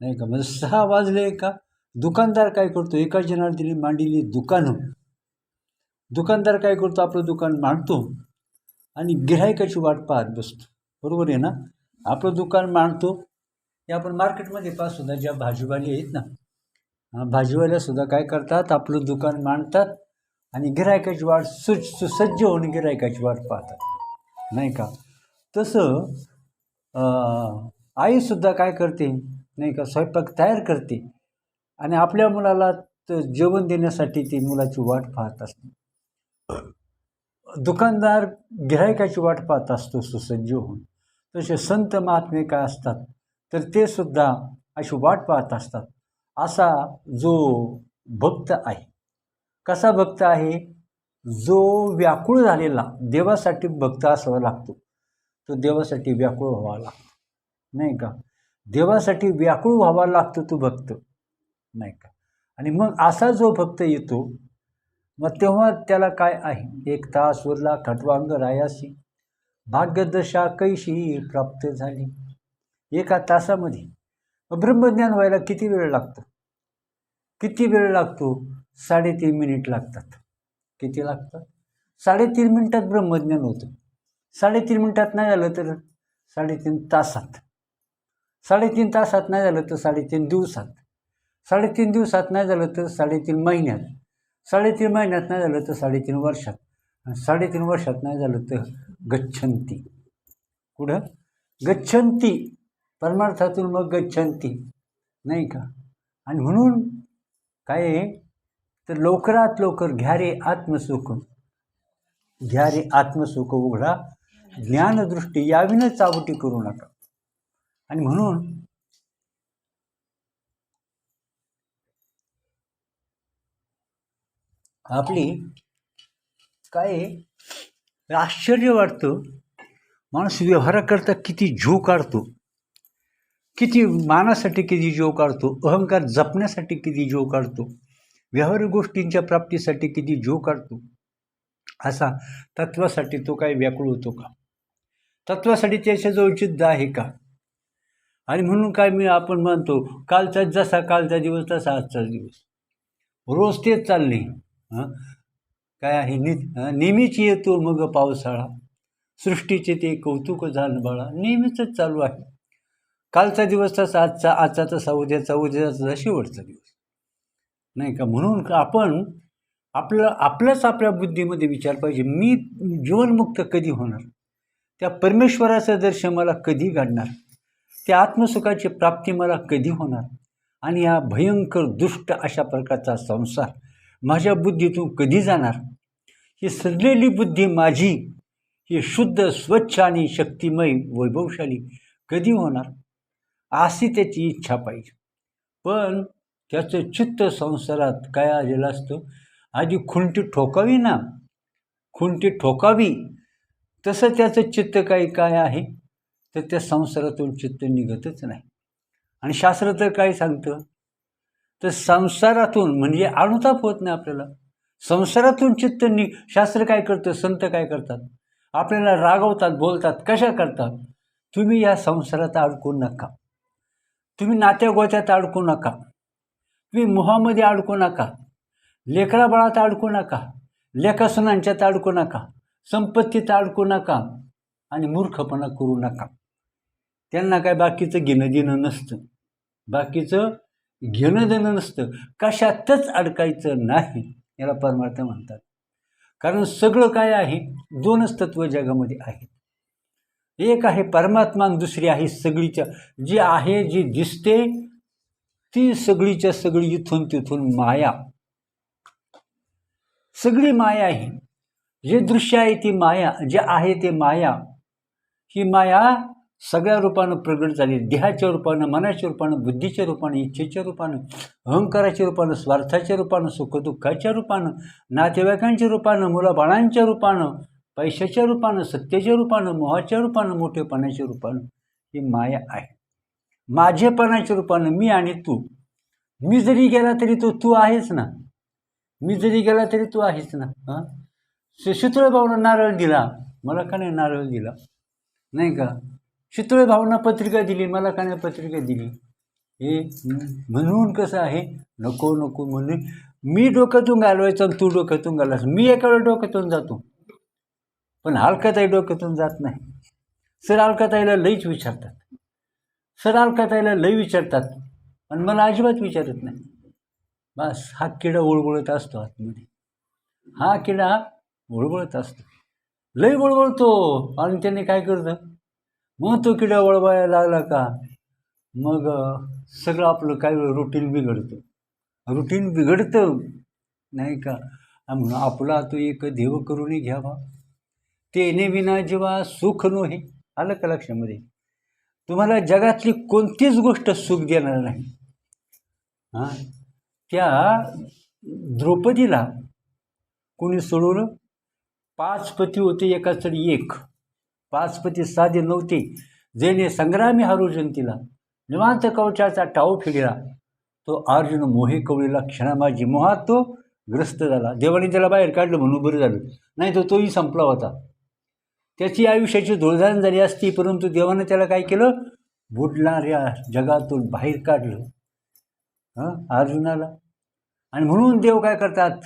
नाही का? म्हणजे सहा वाजले का? दुकानदार काय करतो? एका जनाला दिली मांडिली दुकानं. दुकानदार काय करतो? आपलं दुकान मांडतो. आणि गिऱ्हाईकाची वाट पाहत बसतो. बरोबर आहे ना? आपलं दुकान मांडतो. हे आपण मार्केटमध्ये पाहसुद्धा ज्या भाजीवाले आहेत ना. भाजीवाल्यासुद्धा काय करतात? आपलं दुकान मांडतात आणि गिऱ्हाईकाची वाट सु सुसज्ज होऊन गिऱ्हाईकाची वाट पाहतात. नाही का? तसं आईसुद्धा काय करते? नाही का स्वयंपाक तयार करते. आणि आपल्या मुलाला जेवण देण्यासाठी ती मुलाची वाट पाहत असते. दुकानदार गिऱ्हाईकाची वाट पाहत असतो सुसज्ज होऊन. तसे संत महात्मे काय असतात तर ते सुद्धा अशी वाट पाहत असतात. असा जो भक्त आहे. कसा भक्त आहे? जो व्याकुळ झालेला देवासाठी भक्त असावा लागतो. तो देवासाठी व्याकुळ व्हावा लागतो. नाही का? देवासाठी व्याकुळ व्हावा लागतो तो भक्त. नाही का? आणि मग असा जो भक्त येतो मग तेव्हा त्याला काय आहे? एक तास उरला खटवांग रायासी भाग्यदशा कैशी प्राप्त झाली? एका तासामध्ये. ब्रह्मज्ञान व्हायला किती वेळ लागतो? किती वेळ लागतो? साडेतीन मिनिट लागतात. किती लागतात? साडेतीन मिनिटात ब्रह्मज्ञान होतं. साडेतीन मिनिटात नाही झालं तर साडेतीन तासात. साडेतीन तासात नाही झालं तर साडेतीन दिवसात. साडेतीन दिवसात नाही झालं तर साडेतीन महिन्यात. साडेतीन महिन्यात नाही झालं तर साडेतीन वर्षात. आणि साडेतीन वर्षात नाही झालं तर गच्छंती पुढं गच्छंती परमार्थातून मग गच्छंती नाही का? आणि म्हणून काय आहे? तर लवकरात लवकर घ्या रे आत्मसुख. घ्या रे आत्मसुख उघडा. ज्ञानदृष्टी याविनं चावटी करू नका. आणि म्हणून आपली काय आश्चर्य वाटतं. माणूस व्यवहाराकरता किती जीव काढतो. किती मानासाठी किती जीव काढतो. अहंकार जपण्यासाठी किती जीव काढतो. व्यवहारिक गोष्टींच्या प्राप्तीसाठी किती जीव काढतो. असा तत्वासाठी तो काय व्याकुळ होतो का? तत्वासाठी त्याच्याजवळ जिद्द आहे का? आणि म्हणून काय मी आपण म्हणतो कालचा जसा कालचा दिवस तसा आजचा दिवस. रोज तेच चालले हां? काय आहे? नि नेहमीच येतो मग पावसाळा. सृष्टीचे ते कौतुक झालं बाळा. नेहमीच चालू आहे. कालचा दिवस तसा आजचा आजचा तसा उद्याचा उद्याचा तसा शेवटचा दिवस. नाही का? म्हणून आपण आपलं आपलंच आपल्या बुद्धीमध्ये विचार पाहिजे. मी जीवनमुक्त कधी होणार? त्या परमेश्वराचं दर्शन मला कधी घडणार? त्या आत्मसुखाची प्राप्ती मला कधी होणार? आणि हा भयंकर दुष्ट अशा प्रकारचा संसार माझ्या बुद्धीतून कधी जाणार? ही सजलेली बुद्धी माझी ही शुद्ध स्वच्छ आणि शक्तिमय वैभवशाली कधी होणार? अशी त्याची इच्छा पाहिजे. पण त्याचं चित्त संसारात काय आलेलं असतं? आधी खुंटी ठोकावी ना? खुंटी ठोकावी? तसं त्याचं चित्त काही काय आहे? तर त्या संसारातून चित्त निघतच नाही. आणि शास्त्र तर काय सांगतं? तर संसारातून म्हणजे अनुताप होत नाही आपल्याला. संसारातून चित्त नि शास्त्र काय करतं? संत काय करतात? आपल्याला रागवतात बोलतात. कशा करतात? तुम्ही या संसारात अडकू नका. तुम्ही नात्या गोत्यात अडकू नका. तुम्ही मोहामध्ये अडकू नका. लेकराबाळात अडकू नका. लेखासुनांच्यात अडकू नका. संपत्तीत अडकू नका. आणि मूर्खपणा करू नका. त्यांना काय बाकीचं घेणं देणं नसतं. बाकीचं घेणं देणं नसतं. कशातच अडकायचं नाही याला परमार्थ म्हणतात. कारण सगळं काय आहे? दोनच तत्व जगामध्ये आहेत. एक आहे परमात्मा आणि दुसरी आहे सगळीच्या. जी आहे जी दिसते ती सगळीच्या सगळी इथून तिथून माया. सगळी माया आहे. जे दृश्य आहे ती माया जे आहे ते माया. ही माया सगळ्या रूपानं प्रगट झाली. देहाच्या रूपानं मनाच्या रूपानं बुद्धीच्या रूपानं इच्छेच्या रूपानं अहंकाराच्या रूपानं स्वार्थाच्या रूपानं सुखदुःखाच्या रूपानं नातेवाईकांच्या रूपानं मुलाबाळांच्या रूपानं पैशाच्या रूपानं सत्तेच्या रूपानं मोहाच्या रूपानं मोठेपणाच्या रूपानं ही माया आहे. माझेपणाच्या रूपानं मी आणि तू. मी जरी गेला तरी तो तू आहेस ना? मी जरी गेला तरी तू आहेस ना? हां? शितुळे नारळ दिला. मला का नाही नारळ दिला? नाही का? शितुळे भावना पत्रिका दिली मला का नाही पत्रिका दिली. हे म्हणून कसं आहे? नको नको म्हणून मी डोक्यातून घालवायचं आणि तू डोक्यातून घालायचं मी एका डोक्यातून जातो. पण हलकताई डोक्यातून जात नाही. सर अलकाताईला लईच विचारतात. सर अलकाताईला लई विचारतात. आणि मला अजिबात विचारत नाही. बस हा किडा ओळबोळत असतो आतमध्ये. हा किडा ओळबोळत असतो. लई वळवळतो आणि त्याने काय करतं? मग तो किडा वळवायला लागला का? मग सगळं आपलं काय रुटीन बिघडतं. रुटीन बिघडतं नाही का? म्हणून आपला तो एक देव करून घ्यावा. तेने विना जेव्हा सुख नोहे. आलं का लक्षामध्ये? तुम्हाला जगातली कोणतीच गोष्ट सुख देणार नाही. हां? त्या द्रौपदीला कोणी सोडवलं? पाच पती होते एकाच चढी एक. पाचपती साधे नव्हते. जेणे संग्रामी हारुजन तिला निवांत कवचाचा टाव फिरला तो अर्जुन मोहे कवळीला क्षणामाजी मोहात तो ग्रस्त झाला. देवाने त्याला बाहेर काढलं म्हणून बरं झालं. नाही तर तोही संपला होता. त्याची आयुष्याची धुळधाण झाली असती परंतु देवाने त्याला काय केलं? बुडणाऱ्या जगातून बाहेर काढलं. हां? अर्जुनाला. आणि म्हणून देव काय करतात?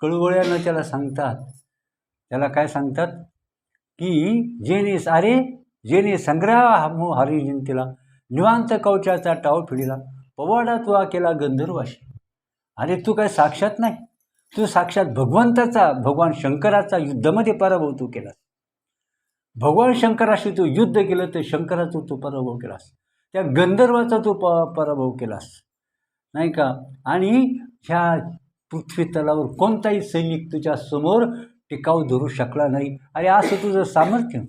कळवळ्यानं त्याला सांगतात. त्याला काय सांगतात? की जेने अरे जेने संग्रह हरी जिंतीला निवांत कवचाचा टाव फिडिला पवाडा तुआ केला गंधर्वाशी. अरे तू काय साक्षात नाही? तू साक्षात भगवंताचा भगवान शंकराचा युद्धामध्ये पराभव तू केलास. भगवान शंकराशी तू युद्ध केलं तर शंकराचा तू पराभव केलास. त्या गंधर्वाचा तू प पराभव केलास. नाही का? आणि ह्या पृथ्वी तलावर कोणताही सैनिक तुझ्या समोर टिकाऊ धरू शकला नाही. अरे असं तुझं सामर्थ्य?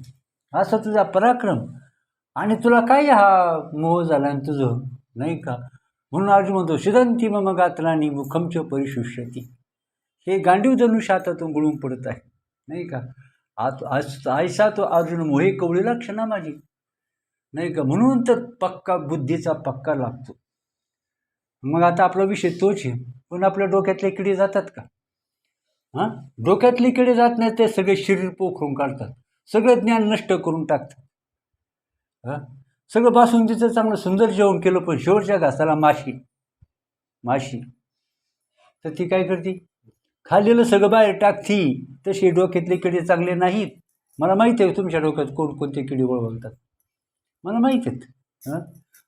असं तुझा पराक्रम? आणि तुला काय हा मोह झाला आणि तुझं? नाही का? म्हणून अर्जुन म्हणतो शिदंती मम गातलानी मुखमच परिशुष्यती. हे गांडीव धनुष्य हातातून गुळून पडत आहे. नाही का? आत आज आयसा तो अर्जुन मोहे कवळीला क्षणा माझी? नाही का? म्हणून तर पक्का बुद्धीचा पक्का लागतो. मग आता आपला विषय तोच आहे. पण आपल्या डोक्यातले किडे जातात का? हां? डोक्यातले किडे जात नाही ते सगळे शरीर पोखरून काढतात. सगळं ज्ञान नष्ट करून टाकतात. हां? सगळं बासुंदीचं चांगलं सुंदर जेवण केलं पण शेवटच्या घासाला माशी. माशी. तर ती काय करते? खाल्लेलं सगळं बाहेर टाकती. तसे डोक्यातले किडे चांगले नाहीत. मला माहीत आहे तुमच्या डोक्यात कोणकोणते किडे वळवतात. मला माहीत आहेत. हां?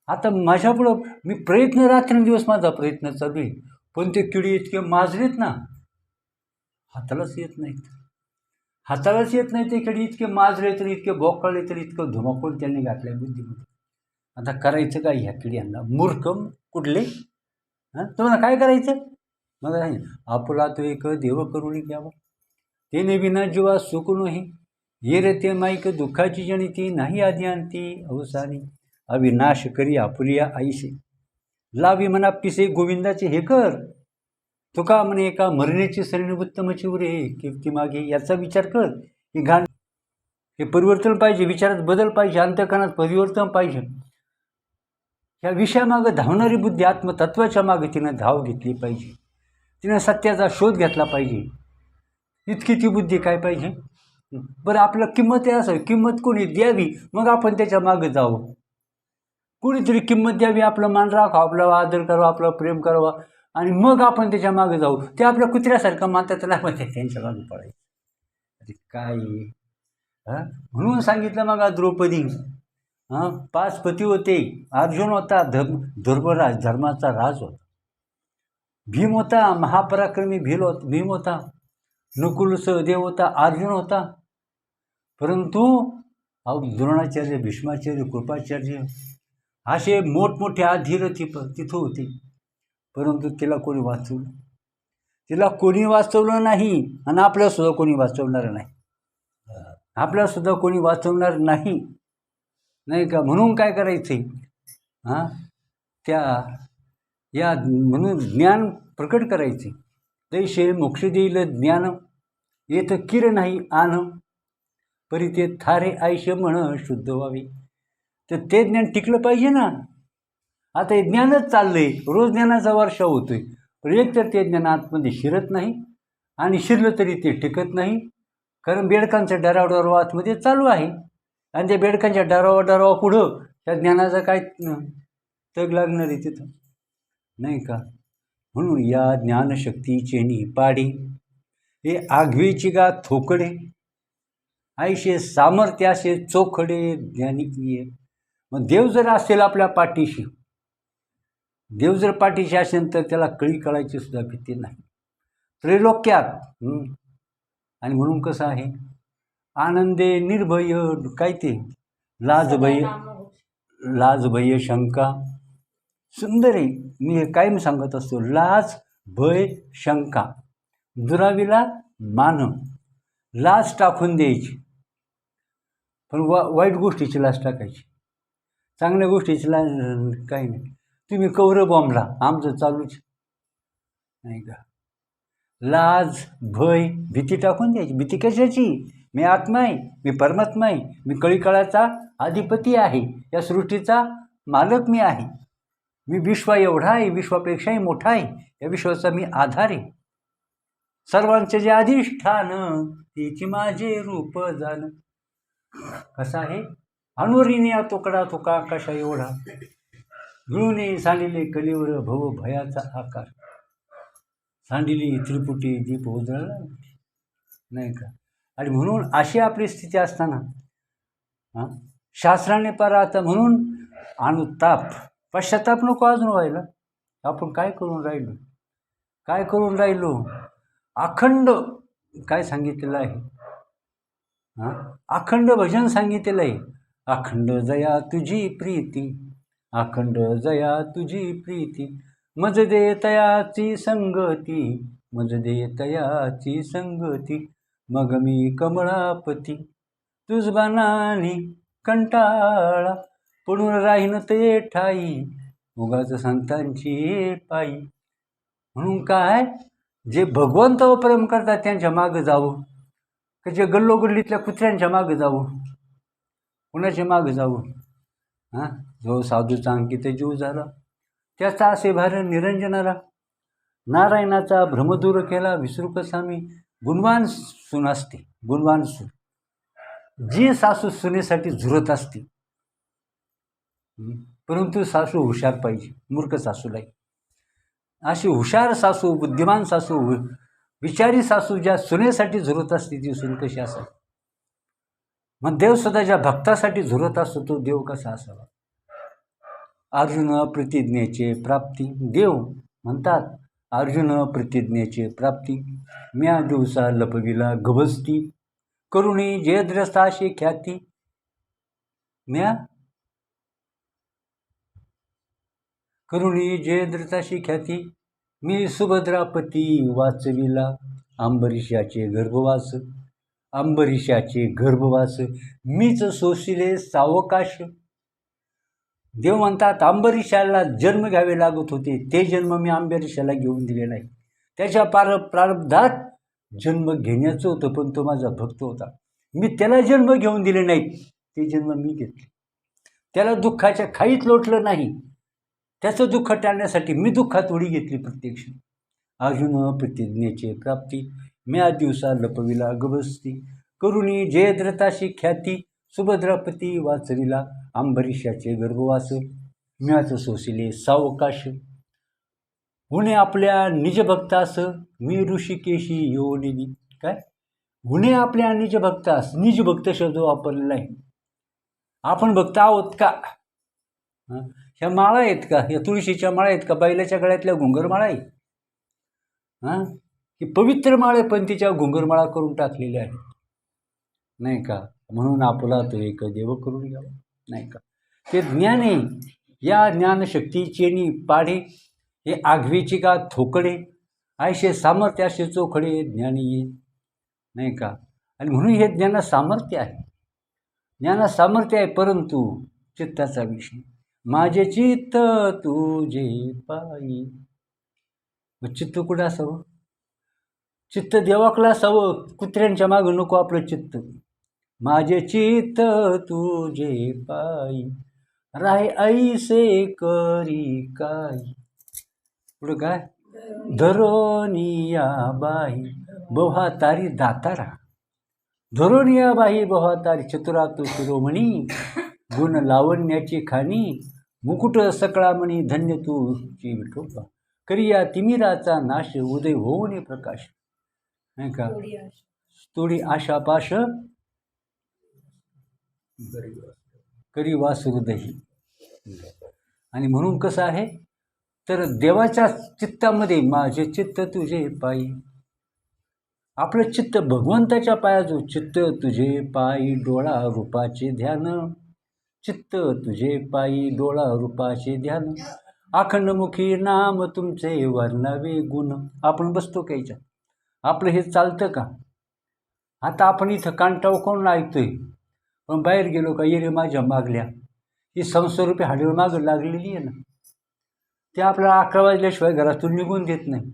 आता माझ्यापुढं मी प्रयत्न रात्रंदिवस माझा प्रयत्न चालू आहे. पण ते किडे इतके माजलेत ना हातालाच येत नाहीत. हातालाच येत नाही ते किडे इतके माजले तर इतके बोकाळले तर इतकं धुमाकूळ त्यांनी घातलं आहे बुद्धीमध्ये. आता करायचं काय ह्या किड्यांना मूर्खम कुठले? हां? तुम्हाला काय करायचं? मग नाही. आपला तो एक देव करून घ्यावा. तेने विना जीवा सुख हे ये रे ते माईक दुःखाची जनिती नाही आधी आणती अवसानी. अविनाश करी आपुलिया आईशी. लावी म्हणा पिसे गोविंदाचे हे कर. तुका म्हणे एका मरण्याची सरणीबुत्तमची उरे कीर्ती मागे याचा विचार कर. ही घाण हे परिवर्तन पाहिजे विचारात बदल पाहिजे अंतकरणात परिवर्तन पाहिजे. ह्या विषयामागं धावणारी बुद्धी आत्मतत्वाच्या मागे तिनं धाव घेतली पाहिजे. तिनं सत्याचा शोध घेतला पाहिजे. इतकी ती बुद्धी काय पाहिजे? बरं आपलं किंमत आहे असं. किंमत कोणी द्यावी? मग आपण त्याच्या मागं जावं. कोणीतरी किंमत द्यावी आपलं मान राखावं आपला आदर करावा आपलं प्रेम करावा. आणि मग आपण त्याच्यामागे जाऊ. ते आपल्या कुत्र्यासारखं मानतात त्याला पण त्यांच्या मागे पडायचं. काय? म्हणून सांगितलं मग द्रौपदी. हां? पाच पती होते. अर्जुन होता धर्म धर्मराज धर्माचा राज होता. भीम होता महापराक्रमी भील होत भीम होता. नकुल सहदेव होता अर्जुन होता. परंतु अहो द्रोणाचार्य भीष्माचार्य कृपाचार्य असे मोठमोठे आधीर ति तिथं होते. परंतु तिला कोणी वाचवलं? तिला कोणी वाचवलं नाही आणि आपल्यासुद्धा कोणी वाचवणार नाही. आपल्यासुद्धा कोणी वाचवणार नाही. नाही का? म्हणून काय करायचं हां? त्या या म्हणून ज्ञान प्रकट करायचे दैशे मोक्ष देईल ज्ञान येत किर नाही आन. परी ते थारे आयुष्य म्हण शुद्ध व्हावे. तर ते ज्ञान टिकलं पाहिजे ना? आता हे ज्ञानच चाललं आहे रोज ज्ञानाचा वर्षा होतो आहे पण एक तर ते ज्ञान आतमध्ये शिरत नाही आणि शिरलं तरी ते टिकत नाही. कारण बेडकांचं डराव डराव आतमध्ये चालू आहे. आणि त्या बेडकांच्या डरावा डरावा पुढं त्या ज्ञानाचा काय तग लागणार आहे तिथं. नाही का? म्हणून या ज्ञानशक्तीचे नि पाडे हे आघवीची गा थोकडे आयशे सामर्थ्याशे चोखडे ज्ञानी ये मग देव जर असेल आपल्या पाठीशी देव जर पाठीशी असेल तर त्याला कळी कळायची सुद्धा भीती नाही. त्रैलोक्यात. आणि म्हणून कसं आहे? आनंदे निर्भय काय ते? लाज भय लाज भय शंका. सुंदर आहे. मी हे कायम सांगत असतो. लाज भय शंका. दुरावीला मान. लाज टाकून द्यायची. पण वा वाईट गोष्टीची लाज टाकायची. चांगल्या गोष्टीची लाज काही नाही. तुम्ही कौरव बॉम्बला आमचं चालूच. नाही का? लाज भय भीती टाकून द्यायची. भीती कशाची? मी आत्मा आहे मी परमात्मा आहे मी कळीकाळाचा अधिपती आहे. या सृष्टीचा मालक मी आहे. मी विश्व एवढा आहे विश्वापेक्षाही मोठा आहे. या विश्वाचा मी आधार आहे. सर्वांचे जे अधिष्ठान तेची माझे रूप जाण कसं आहे? अणुरीने तुकडा तोकडा तुका कशा एवढा? मिळून सांडिले कलिवर भव भयाचा आकार. सांडिली त्रिपुटी दीप उजळला. नाही का? आणि म्हणून अशी आपली स्थिती असताना हां शास्त्राने पार आता म्हणून अनुताप. पश्चाताप नको अजून व्हायला. आपण काय करून राहिलो? काय करून राहिलो? अखंड काय सांगितलेलं आहे? हां अखंड भजन सांगितलेलं आहे. अखंड जया तुझी प्रीती. अखंड जया तुझी प्रीती. मज दे तयाची संगती. मज दे तयाची संगती. मग मी कमळापती. तुझ कंटाळा. पडून राहीन ते ठाई. उगाच संतांची पायी. म्हणून काय? जे भगवंतावर प्रेम करतात त्यांच्या मागं जावं. का जे गल्लोगल्लीतल्या कुत्र्यांच्या मागं जावं? कुणाच्या मागं जावं? हां? जो साधूचा अंकित जीव झाला त्याचा असे भार निरंजनाला नारायणाचा भ्रमदूर केला विसरू कसा गुणवान सून असते गुणवान सून. जी सासू सुनेसाठी झुरत असते. परंतु सासू हुशार पाहिजे मूर्ख सासूलाही. अशी हुशार सासू बुद्धिमान सासू विचारी सासू ज्या सुनेसाठी झुरत असते ती सून कशी असावी? मग देव सदा ज्या भक्तासाठी झुरत असतो तो देव कसा असावा? अर्जुन प्रतिज्ञेचे प्राप्ती देव म्हणतात अर्जुन प्रतिज्ञेचे प्राप्ती म्या दिवसा लपविला गभस्ती करुणी जयद्रस्ताशी ख्याती म्या करुणी जयद्रताशी ख्याती मी सुभद्रापती वाचविला अंबरीशाचे गर्भवास अंबरीशाचे गर्भवास मीच सोशिले सावकाश. देव म्हणतात अंबरीशाला जन्म घ्यावे लागत होते ते जन्म मी अंबरीशाला घेऊन दिले नाही. त्याच्या पार प्रारब्धात जन्म घेण्याचं होतं पण तो माझा भक्त होता. मी त्याला जन्म घेऊन दिले नाही ते जन्म मी घेतले. त्याला दुःखाच्या खाईत लोटलं नाही. त्याचं दुःख टाळण्यासाठी मी दुःखात उडी घेतली प्रत्यक्ष. अर्जुन प्रतिज्ञेची प्राप्ती. म्या दिवसा लपविला गबस्ती करुणी जयद्रताशी ख्याती सुभद्रापती वाचविला अंबरीशाचे गर्भवास. म्याच सोसिले सावकाश. हुणे आपल्या निजभक्तास मी ऋषिकेशी योनिनी काय? हुणे आपल्या निजभक्तास निजभक्त शब्द वापरलेला आहे आपण भक्त आहोत का? ह्या माळा आहेत का? या तुळशीच्या माळा आहेत का? बैलाच्या गळ्यातल्या घुंगर माळा आहेत हां? की पवित्र माळे पण तिच्या घुंगरमाळा करून टाकलेल्या आहेत. नाही का? म्हणून आपला तो एक देव करून घ्यावा नाही का? ते ज्ञाने या ज्ञानशक्तीचे नि पाढे हे आघवीची का थोकडे आयशे सामर्थ्य असे चोखडे ज्ञानी. ये नाही का? आणि म्हणून हे ज्ञाना सामर्थ्य आहे. ज्ञाना सामर्थ्य आहे परंतु चित्ताचा विषय. माझे चित्त तुझे पायी. मग चित्त कुठं असावं चित्त देवाकला असावं कुत्र्यांच्या मागं नको आपलं चित्त. माझे चित्त तुझे पायी राय ऐसे करी काय. पुढं काय? धरोनिया बाई बव्हा तारी दातारा. धरोनिया बाई बव्हा तारी चतुरातू शिरोमणी. गुण लावण्याची खाणी मुकुट सकळामणी धन्य तूची विठोबा करिया तिमिराचा नाश उदय होऊन प्रकाश. नाही का? तोडी आशापाश करी वासुहृदयी आणि म्हणून कसं आहे? तर देवाच्या चित्तामध्ये माझे चित्त तुझे पायी. आपलं चित्त भगवंताच्या पायाजो चित्त तुझे पायी डोळा रूपाचे ध्यान. चित्त तुझे पायी डोळा रूपाचे ध्यान. अखंडमुखी नाम तुमचे वर्णावे गुण. आपण बसतो कायच्या आपलं हे चालतं का? आता आपण इथं कांटाव कोण आहे पण बाहेर गेलो का येरे माझ्या मागल्या. ही संस्थारूपी हाडीवर मागं लागलेली आहे ना. ते आपल्याला अकरा वाजल्याशिवाय घरातून निघून देत नाही.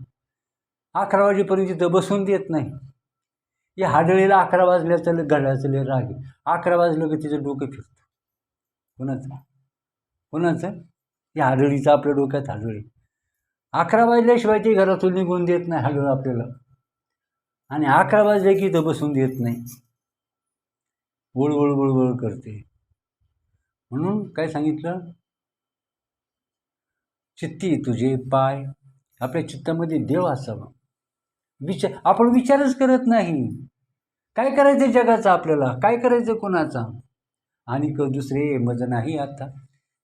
अकरा वाजेपर्यंत तिथं बसून देत नाही. या हाडळीला अकरा वाजल्याचं घड्याचं लय राग आहे. अकरा वाजलं की तिचं डोकं फिरतं. कोणाचं? कोणाचं? या हाडळीचं आपल्या डोक्यात हाडळी अकरा वाजल्याशिवाय ते घरातून निघून देत नाही हाडळ आपल्याला. आणि अकरा वाजले की इथं बसून देत नाही. वळवळ वळवळ करते. म्हणून काय सांगितलं? चित्ती तुझे पाय. आपल्या चित्तामध्ये देव असावा. विचार आपण विचारच करत नाही. काय करायचं जगाचा आपल्याला? काय करायचं कोणाचा? आणि क दुसरे मज नाही आता.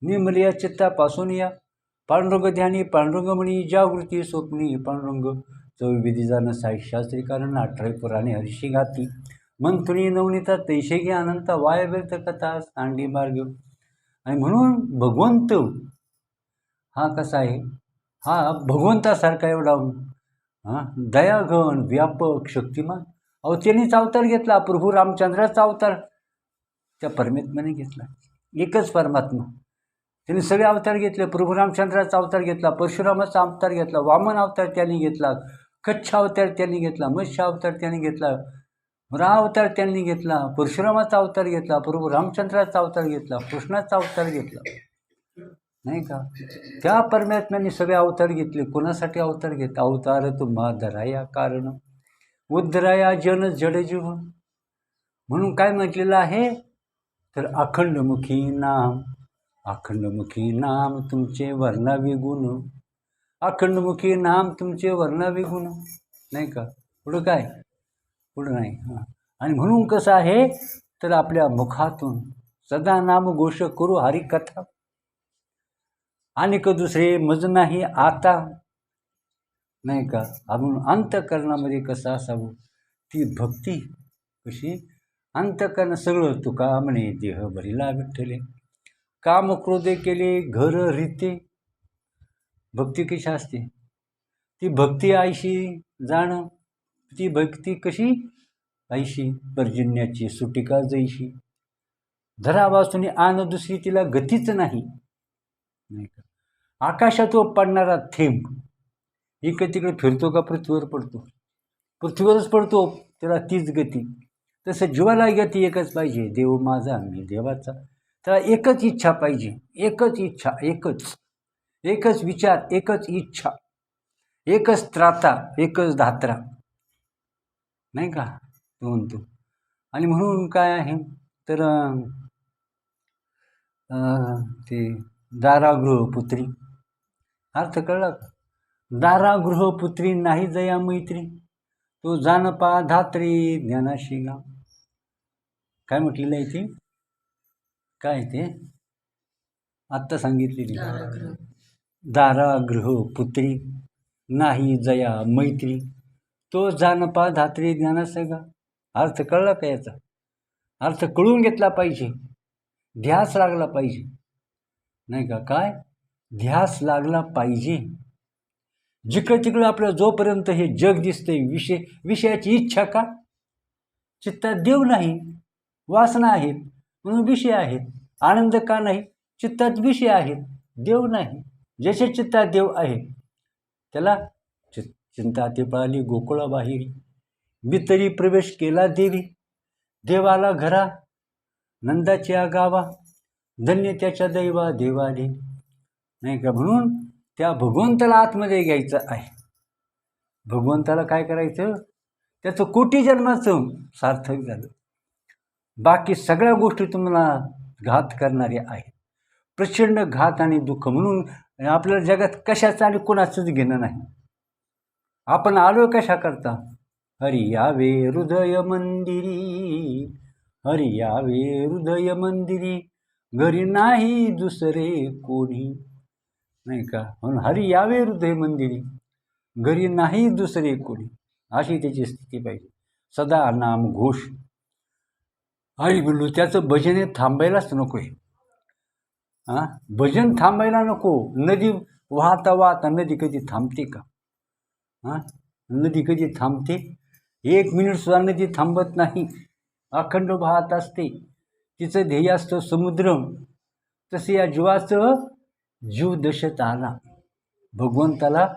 निर्मलिया चित्तापासून या. पांडुरंग ध्यानी पांडुरंगमणी जागृती स्वप्नी पांडुरंग चौविधी जाणं साहिशास्त्री कारण अठरावी पुराणे हर्षी घाती मंथुनी नवनीता तैशे घे अनंत वाय कथा सांडी मार्ग. आणि म्हणून भगवंत हा कसा आहे? हा भगवंतासारखा एवढा हां दयाघन व्यापक शक्तिमान. अहो त्यांनीच अवतार घेतला प्रभू रामचंद्राचा अवतार. त्या परमात्म्याने घेतला. एकच परमात्मा. त्यांनी सगळे अवतार घेतले प्रभू रामचंद्राचा अवतार घेतला परशुरामाचा अवतार घेतला वामन अवतार त्यांनी घेतला कच्छ अवतार त्यांनी घेतला मत्स्य अवतार त्यांनी घेतला रा अवतार त्यांनी घेतला परशुरामाचा अवतार घेतला प्रभू रामचंद्राचा अवतार घेतला कृष्णाचा अवतार घेतला. नाही का? त्या परमात्म्याने सगळे अवतार घेतले. कोणासाठी अवतार घेत? अवतार तुम्हा धराया कारण. उद्धराया जन जडजीव म्हणून काय म्हटलेलं आहे? तर अखंडमुखी नाम. अखंडमुखी नाम तुमचे वर्णावे गुण अखंडमुखी नाम तुमचे वर्णावे गुण नाही का? पुढं काय? पुढं नाही. हां. आणि म्हणून कसं आहे? तर आपल्या मुखातून सदा नाम घोष करू हरिकथा आणि क दुसरे मज नाही आता. नाही का? अजून अंतकरणामध्ये कसं असावं? ती भक्ती कशी? अंतकरण सगळं तुका म्हणे देह भरीला विठ्ठले. काम क्रोधे केले घर रीते. भक्ती कशी असते? ती भक्ती आयशी जाणं ती भक्ती कशी? आयशी पर्जन्याची सुटिका जैशी धरा वाचून आण दुसरी तिला गतीच नाही. नाही का? पडणारा थेंब. इकडे तिकडे फिरतो का पृथ्वीवर पडतो? पृथ्वीवरच पडतो त्याला तीच गती. तसं जीवाला गती एकच पाहिजे. देव माझा मी देवाचा. त्याला एकच इच्छा पाहिजे. एकच इच्छा एकच. एकच विचार एकच इच्छा एकच त्राता एकच धात्रा. नाही का? तो म्हणतो. आणि म्हणून काय आहे? तर ते दारागृहपुत्री. अर्थ कळला? का नाही जया मैत्री. तो जानपा धात्री ज्ञानाशी गा काय म्हटलेलं आहे ते? काय ते? आत्ता सांगितलेली दारागृह पुत्री नाही जया मैत्री तो जानपा धात्री ज्ञानाशी अर्थ कळला का याचा? अर्थ कळून घेतला पाहिजे. ध्यास लागला पाहिजे. नाही का? काय? ध्यास लागला पाहिजे. जिकडं तिकडं आपलं जोपर्यंत हे जग दिसतंय विषय विषयाची इच्छा का? चित्तात देव नाही वासना आहेत म्हणून विषय आहेत. आनंद का नाही? चित्तात विषय आहेत देव नाही. जसे चित्तादेव आहे. त्याला चि चिंता ते पळाली गोकुळा बाहेरी मी तरी प्रवेश केला देवी. देवाला घरा नंदाच्या गावा धन्य त्याच्या दैवा देवाने. नाही का? म्हणून त्या भगवंताला आतमध्ये घ्यायचं आहे. भगवंताला काय करायचं? त्याचं कोटी जन्माचं सार्थक झालं. बाकी सगळ्या गोष्टी तुम्हाला घात करणाऱ्या आहेत. प्रचंड घात आणि दुःख म्हणून आपल्याला जगात कशाचं आणि कुणाचंच घेणं नाही. आपण आलो कशा करता हरि यावे हृदय मंदिरी हरि यावे हृदय मंदिरी. घरी नाही दुसरे कोणी. नाही का? म्हणून हरि यावे हृदय मंदिरी. घरी नाही दुसरे कोणी. अशी त्याची स्थिती पाहिजे. सदा नाम घोष. हरी बोललो त्याचं भजन हे थांबायलाच नको आहे हां? भजन थांबायला नको. नदी वाहता वाहता नदी कधी थांबते का? हां? नदी कधी थांबते? एक मिनिटसुद्धा नदी थांबत नाही. अखंड वाहत असते. तिचं ध्येय असतं समुद्र. तसं या जीवाचं जीव दशत आला भगवंताला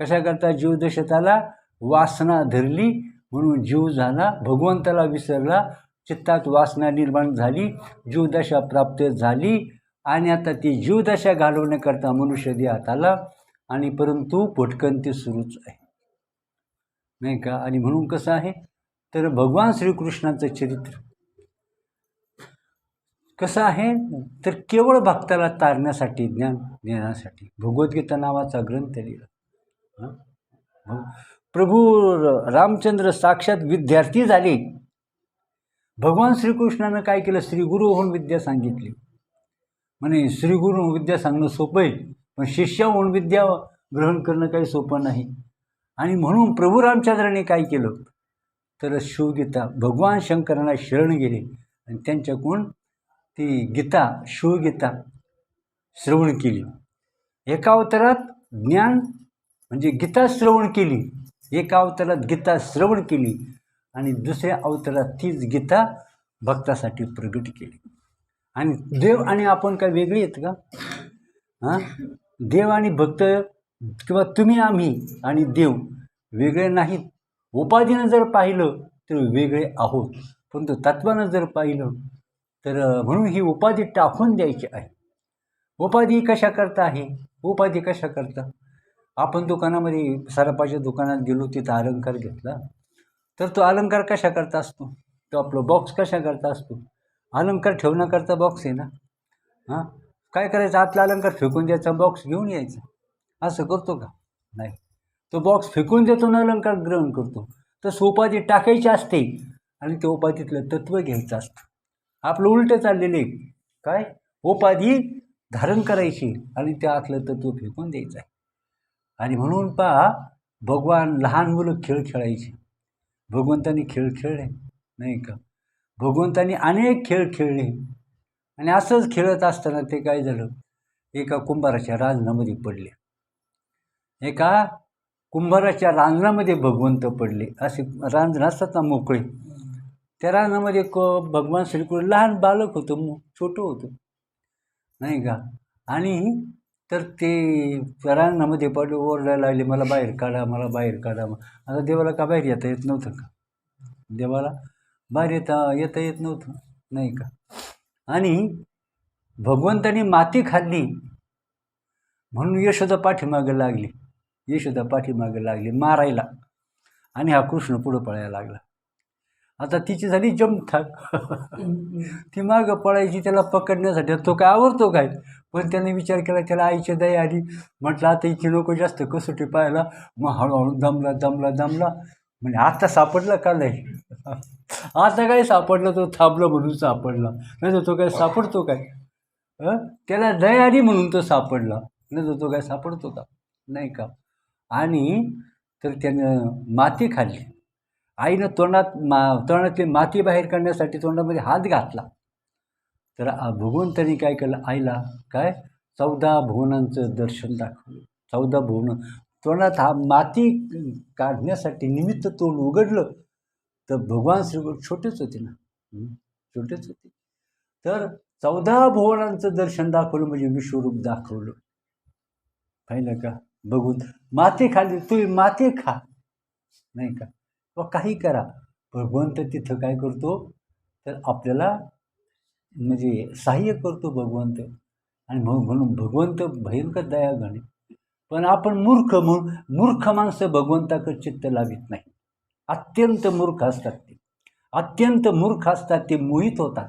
कशाकरता जीवदशत जीव आला वासना धरली. म्हणून जीव झाला. भगवंताला विसरला. चित्तात वासना निर्माण झाली. जीवदशा प्राप्त झाली. आणि आता ती जीवदशा घालवण्याकरता मनुष्य देहात आला आणि परंतु भटकन ते सुरूच आहे. नाही का? आणि म्हणून कसं आहे? तर भगवान श्रीकृष्णाचं चरित्र. कसं आहे? तर केवळ भक्ताला तारण्यासाठी ज्ञान देण्यासाठी. भगवद्गीता नावाचा ग्रंथ लिहिला. प्रभू रामचंद्र साक्षात विद्यार्थी झाले. भगवान श्रीकृष्णानं काय केलं? श्रीगुरु होऊन विद्या सांगितली. म्हणे श्रीगुरु विद्या सांगणं सोपं आहे पण शिष्य विद्या ग्रहण करणं काही सोपं नाही. आणि म्हणून प्रभू रामचंद्राने काय केलं? तर शिवगीता भगवान शंकरांना शरण गेले आणि त्यांच्याकडून ती गीता शिवगीता श्रवण केली. एका अवतारात ज्ञान म्हणजे गीता श्रवण केली. एका अवतारात गीता श्रवण केली आणि दुसऱ्या अवतारात तीच गीता भक्तासाठी प्रगट केली. आणि देव आणि आपण काय वेगळी आहेत का? हां? देव आणि भक्त किंवा तुम्ही आम्ही आणि देव वेगळे नाहीत. उपाधीनं जर पाहिलं तर वेगळे आहोत. परंतु तत्वानं जर पाहिलं तर म्हणून ही उपाधी टाकून द्यायची आहे. उपाधी कशा करता आहे? उपाधी कशा करता? आपण दुकानामध्ये सरापाच्या दुकानात गेलो तिथं अलंकार घेतला. तर तो अलंकार कशा करता असतो? तो आपलं बॉक्स कशा करता असतो? अलंकार ठेवण्याकरता बॉक्स आहे ना? हां? काय करायचं? आतला अलंकार फेकून द्यायचा बॉक्स घेऊन यायचा. असं करतो का? नाही. तो बॉक्स फेकून देतो ना अलंकार ग्रहण करतो. तर सोपाजी टाकायची असते आणि त्या उपाधीतलं तत्त्व घ्यायचं असतं. आपलं उलटं चाललेलं आहे. काय? उपाधी धारण करायची आणि त्या आतलं तत्व फेकून द्यायचं आहे. आणि म्हणून पहा भगवान लहान मुलं खेळ खेळायचे. भगवंतानी खेळ खेळले. नाही का? भगवंतानी अनेक खेळ खेळले. आणि असंच खेळत असताना ते काय झालं? एका कुंभाराच्या रांजणामध्ये पडले. एका कुंभाराच्या रांजणामध्ये भगवंत पडले. असे रांजण असतात ना मोकळे. त्या रांजणामध्ये क भगवान श्रीकृष्ण लहान बालक होतं मो छोटं होतं. नाही का? आणि तर ते त्या पडले ओरडायला लागले मला बाहेर काढा मला बाहेर काढा. आता देवाला का बाहेर येता येत नव्हतं का? देवाला बाहेर येता येता येत नव्हतं नाही का? आणि भगवंताने माती खाल्ली. म्हणून यशोदा पाठीमागं लागली. यशोदा पाठीमागं लागली मारायला. आणि हा कृष्ण पुढं पळायला लागला. आता तिची झाली जमथाक. ती मागं पळायची त्याला पकडण्यासाठी. तो काय आवडतो काय? पण त्याने विचार केला त्याला आईची दया आली. म्हटलं आता इथे नको जास्त कसोटी पाहायला मग हळूहळू दमला दमला दमला. म्हणजे आता सापडला का नाही? आता काय सापडलं तो थांबलं म्हणून सापडला. नाही तर तो काय सापडतो काय? त्याला दयारी आली म्हणून तो सापडला. नाही तर तो काय सापडतो का? नाही का? आणि तर त्यानं माती खाल्ली. आईनं तोंडात मा तोंडातली माती बाहेर काढण्यासाठी तोंडामध्ये हात घातला. तर आ- भगवंतानी काय केलं? आईला काय? चौदा भुवनांचं दर्शन दाखवलं. चौदा भुवन. तोंडात हा माती काढण्यासाठी निमित्त तोंड उघडलं तर भगवान श्रीकृष्ण छोटेच होते ना. छोटेच होते. तर चौदा भुवनांचं दर्शन दाखवलं म्हणजे विश्वरूप दाखवलं. पाहिलं का? बघून माती खाली तुम्ही माती खा. नाही का? किंवा काही करा. भगवंत तिथं काय करतो? तर आपल्याला म्हणजे सहाय्य करतो भगवंत. आणि म्हणून म्हणून भगवंत भयंकर दया गणे पण आपण मूर्ख म्हणून मूर्ख माणसं भगवंताकडे चित्त लावित नाही. अत्यंत मूर्ख असतात ते. अत्यंत मूर्ख असतात ते मोहित होतात.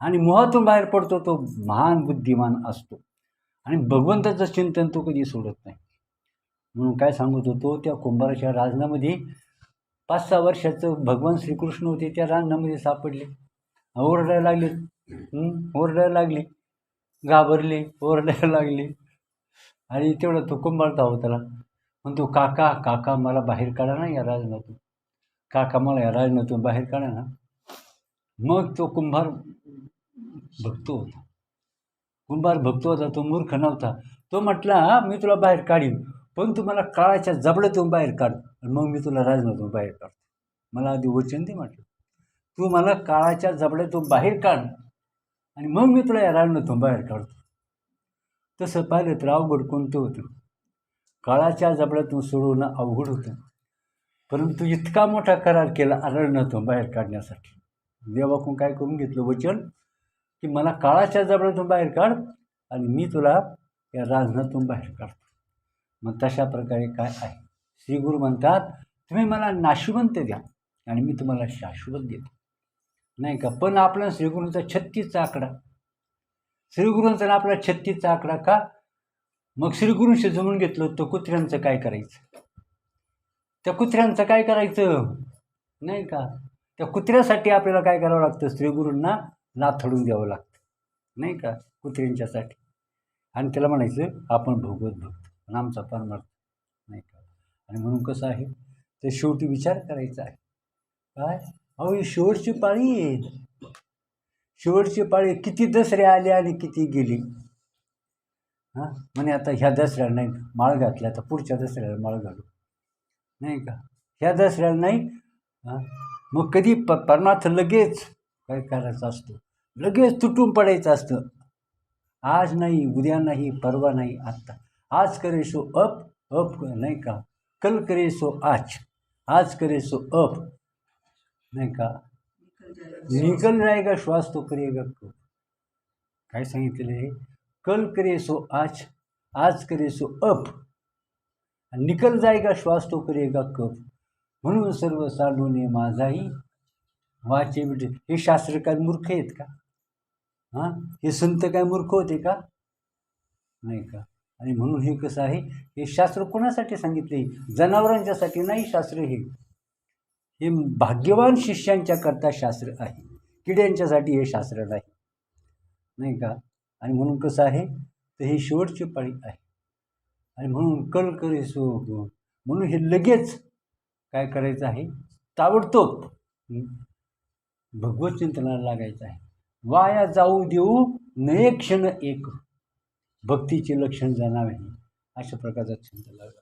आणि मोहातून बाहेर पडतो तो महान बुद्धिमान असतो. आणि भगवंताचं चिंतन तो कधी सोडत नाही. म्हणून काय सांगत होतो त्या कुंभाराच्या राजनामध्ये पाच सहा वर्षाचं भगवान श्रीकृष्ण होते त्या रांगणामध्ये सापडले. ओरडायला लागले. ओरडायला लागले. घाबरले ओरडायला लागले. आणि तेवढा तो कुंभार धावत म्हणतो काका काका मला बाहेर काढा ना या राजनातून. काका मला या राजनातून बाहेर काढा ना. मग तो कुंभार भक्तो होता. कुंभार भक्त होता तो मूर्ख नव्हता. तो म्हटला मी तुला बाहेर काढीन पण तू मला काळाच्या जबड्यातून बाहेर काढ आणि मग मी तुला राजनातून बाहेर काढतो. मला आधी वचन ते म्हटलं. तू मला काळाच्या जबड्यातून बाहेर काढ आणि मग मी तुला या राजनातून बाहेर काढतो. तसं पाहिलं तर अवघड कोणतं होतं? काळाच्या जबड्यातून सोडवणं अवघड होतं. परंतु इतका मोठा करार केला अरण्यातून बाहेर काढण्यासाठी. देवाकून काय करून घेतलं? वचन? की मला काळाच्या जबड्यातून बाहेर काढ आणि मी तुला या राजनातून बाहेर काढतो. मग तशा प्रकारे काय आहे? श्रीगुरु म्हणतात तुम्ही मला नाशिवंत द्या आणि मी तुम्हाला शाश्वत देतो. नाही का? पण आपला श्रीगुरूंचा छत्तीसचा आकडा श्रीगुरूंचा आपला छत्तीसचा आकडा का मग श्रीगुरूंशी जमून घेतलं तर कुत्र्यांचं काय करायचं? त्या कुत्र्यांचं काय करायचं? नाही का? त्या कुत्र्यासाठी आपल्याला काय करावं लागतं? श्रीगुरूंना नाथडून द्यावं लागतं. नाही का? कुत्र्यांच्यासाठी. आणि त्याला म्हणायचं आपण भगवत भक्त. आणि आमचा परमार्थ. नाही का? आणि म्हणून कसं आहे? ते शेवटी विचार करायचा आहे. काय? अहो ही शेवटची पाळी आहे. शेवटची पाळी किती दसरे आले आणि किती गेली? हां? म्हणे आता ह्या दसऱ्याला नाही माळ घातली आता पुढच्या दसऱ्याला माळ घालू. नाही का? ह्या दसऱ्याला नाही हां? मग कधी? प परमार्थ लगेच काय करायचं असतो? लगेच तुटून पडायचं असतं. आज नाही उद्या नाही परवा नाही आत्ता. आज करे सो अप अप नाही का? कल करे सो आज. आज करे सो अप. नाही का? निकल जाएगा श्वास तो करेगा कल काय सांगितलेलं आहे? कल करे सो आज आज करे सो अप निकल जायगा श्वास तो करेगा कप म्हणून सर्व साडूने माझाही वाचे विटे हे शास्त्र काय मूर्ख आहेत का? हां? हे संत काय मूर्ख होते का? नाही का? आणि म्हणून हे कसं आहे? हे शास्त्र कोणासाठी सांगितले? जनावरांच्यासाठी नाही शास्त्र हे. हे भाग्यवान शिष्यांच्या करता शास्त्र आहे. किड्यांच्यासाठी हे शास्त्र नाही. नाही का? आणि म्हणून कसं आहे? तर हे शेवटची पाळी आहे. आणि म्हणून कल करे सो म्हणून हे लगेच काय करायचं आहे? ताबडतोब भगवत चिंतनाला लागायचं आहे. वाया जाऊ देऊ नये क्षण एक. भक्तीचे लक्षण जाणावे. अशा प्रकारचा छंद लागला